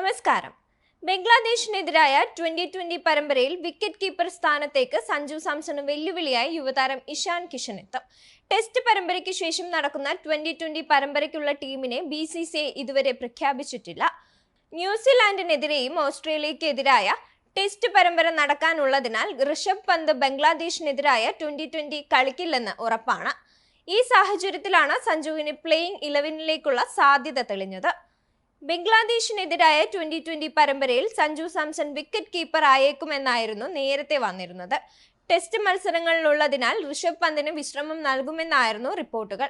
നമസ്കാരം. ബംഗ്ലാദേശിനെതിരായ twenty twenty പരമ്പരയിൽ വിക്കറ്റ് കീപ്പർ സ്ഥാനത്തേക്ക് സഞ്ജു സാംസണ് വെല്ലുവിളിയായി യുവതാരം ഇഷാൻ കിഷൻ എത്തും ടെസ്റ്റ് പരമ്പരയ്ക്ക് ശേഷം നടക്കുന്ന ട്വന്റി ട്വന്റി പരമ്പരയ്ക്കുള്ള ടീമിനെ ബി സി സി ഇതുവരെ പ്രഖ്യാപിച്ചിട്ടില്ല. ന്യൂസിലാൻഡിനെതിരെയും ഓസ്ട്രേലിയക്കെതിരായ ടെസ്റ്റ് പരമ്പര നടക്കാനുള്ളതിനാൽ ഋഷഭ് പന്ത് ബംഗ്ലാദേശിനെതിരായ ട്വന്റി ട്വന്റി കളിക്കില്ലെന്ന് ഉറപ്പാണ്. ഈ സാഹചര്യത്തിലാണ് സഞ്ജുവിന് പ്ലേയിങ് ഇലവനിലേക്കുള്ള സാധ്യത തെളിഞ്ഞത്. ബംഗ്ലാദേശിനെതിരായ ട്വന്റി ട്വന്റി പരമ്പരയിൽ സഞ്ജു സാംസൺ വിക്കറ്റ് കീപ്പർ ആയേക്കുമെന്നായിരുന്നു നേരത്തെ വന്നിരുന്നത്. ടെസ്റ്റ് മത്സരങ്ങളിലുള്ളതിനാൽ ഋഷഭ് പന്തിന് വിശ്രമം നൽകുമെന്നായിരുന്നു റിപ്പോർട്ടുകൾ.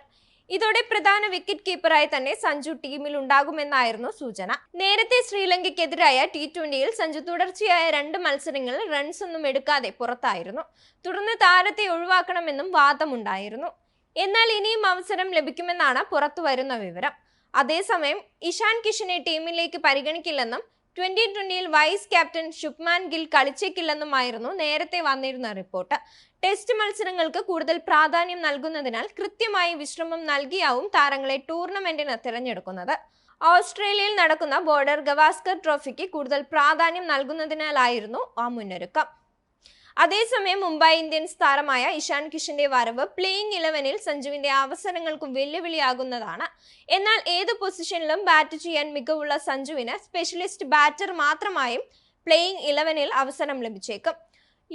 ഇതോടെ പ്രധാന വിക്കറ്റ് കീപ്പറായി തന്നെ സഞ്ജു ടീമിൽ ഉണ്ടാകുമെന്നായിരുന്നു സൂചന. നേരത്തെ ശ്രീലങ്കയ്ക്കെതിരായ ടി ട്വന്റിയിൽ സഞ്ജു തുടർച്ചയായ രണ്ട് മത്സരങ്ങളിൽ റൺസ് ഒന്നും എടുക്കാതെ പുറത്തായിരുന്നു. തുടർന്ന് താരത്തെ ഒഴിവാക്കണമെന്നും വാദമുണ്ടായിരുന്നു. എന്നാൽ ഇനിയും അവസരം ലഭിക്കുമെന്നാണ് പുറത്തു വരുന്ന വിവരം. അതേസമയം ഇഷാൻ കിഷനെ ടീമിലേക്ക് പരിഗണിക്കില്ലെന്നും ട്വന്റി ട്വന്റിയിൽ വൈസ് ക്യാപ്റ്റൻ ശുഭ്മാൻ ഗിൽ കളിച്ചേക്കില്ലെന്നുമായിരുന്നു നേരത്തെ വന്നിരുന്ന റിപ്പോർട്ട്. ടെസ്റ്റ് മത്സരങ്ങൾക്ക് കൂടുതൽ പ്രാധാന്യം നൽകുന്നതിനാൽ കൃത്യമായി വിശ്രമം നൽകിയാവും താരങ്ങളെ ടൂർണമെന്റിന് തിരഞ്ഞെടുക്കുന്നത്. ഓസ്ട്രേലിയയിൽ നടക്കുന്ന ബോർഡർ ഗവാസ്കർ ട്രോഫിക്ക് കൂടുതൽ പ്രാധാന്യം നൽകുന്നതിനാലായിരുന്നു ആ മുന്നൊരുക്കം. അതേസമയം മുംബൈ ഇന്ത്യൻസ് താരമായ ഇഷാൻ കിഷന്റെ വരവ് പ്ലേയിങ് ഇലവനിൽ സഞ്ജുവിന്റെ അവസരങ്ങൾക്കും വെല്ലുവിളിയാകുന്നതാണ്. എന്നാൽ ഏത് പൊസിഷനിലും ബാറ്റ് ചെയ്യാൻ മികവുള്ള സഞ്ജുവിന് സ്പെഷ്യലിസ്റ്റ് ബാറ്റർ മാത്രമായും പ്ലേയിങ് ഇലവനിൽ അവസരം ലഭിച്ചേക്കും.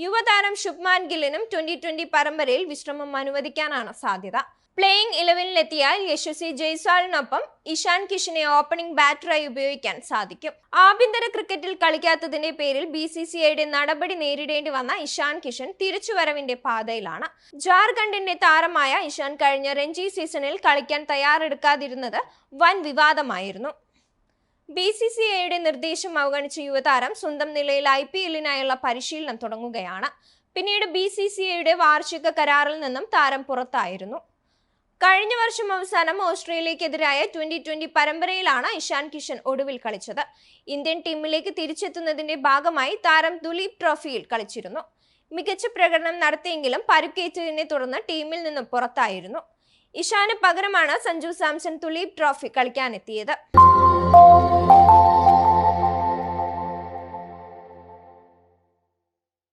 യുവതാരം ശുഭ്മാൻ ഗില്ലിനും ട്വന്റി ട്വന്റി പരമ്പരയിൽ വിശ്രമം അനുവദിക്കാനാണ് സാധ്യത. പ്ലേയിങ് ഇലവനിലെത്തിയാൽ യശസ്വി ജയ്സ്വാളിനൊപ്പം ഇഷാൻ കിഷനെ ഓപ്പണിംഗ് ബാറ്ററായി ഉപയോഗിക്കാൻ സാധിക്കും. ആഭ്യന്തര ക്രിക്കറ്റിൽ കളിക്കാത്തതിന്റെ പേരിൽ ബി സി സി ഐയുടെ നടപടി നേരിടേണ്ടി വന്ന ഇഷാൻ കിഷൻ തിരിച്ചുവരവിന്റെ പാതയിലാണ്. ജാർഖണ്ഡിന്റെ താരമായ ഇഷാൻ കഴിഞ്ഞ രഞ്ജി സീസണിൽ കളിക്കാൻ തയ്യാറെടുക്കാതിരുന്നത് വൻ വിവാദമായിരുന്നു. ബി സി സി ഐയുടെ നിർദ്ദേശം അവഗണിച്ച യുവതാരം സ്വന്തം നിലയിൽ ഐ പി എല്ലിനായുള്ള പരിശീലനം തുടങ്ങുകയാണ്. പിന്നീട് ബി സി സി ഐയുടെ വാർഷിക കരാറിൽ നിന്നും താരം പുറത്തായിരുന്നു. കഴിഞ്ഞ വർഷം അവസാനം ഓസ്ട്രേലിയക്കെതിരായ ട്വന്റി ട്വന്റി പരമ്പരയിലാണ് ഇഷാൻ കിഷൻ ഒടുവിൽ കളിച്ചത്. ഇന്ത്യൻ ടീമിലേക്ക് തിരിച്ചെത്തുന്നതിന്റെ ഭാഗമായി താരം ദുലീപ് ട്രോഫിയിൽ കളിച്ചിരുന്നു. മികച്ച പ്രകടനം നടത്തിയെങ്കിലും പരുക്കേറ്റതിനെ തുടർന്ന് ടീമിൽ നിന്നും പുറത്തായിരുന്നു. ഇഷാന് പകരമാണ് സഞ്ജു സാംസൺ തുലീപ് ട്രോഫി കളിക്കാനെത്തിയത്.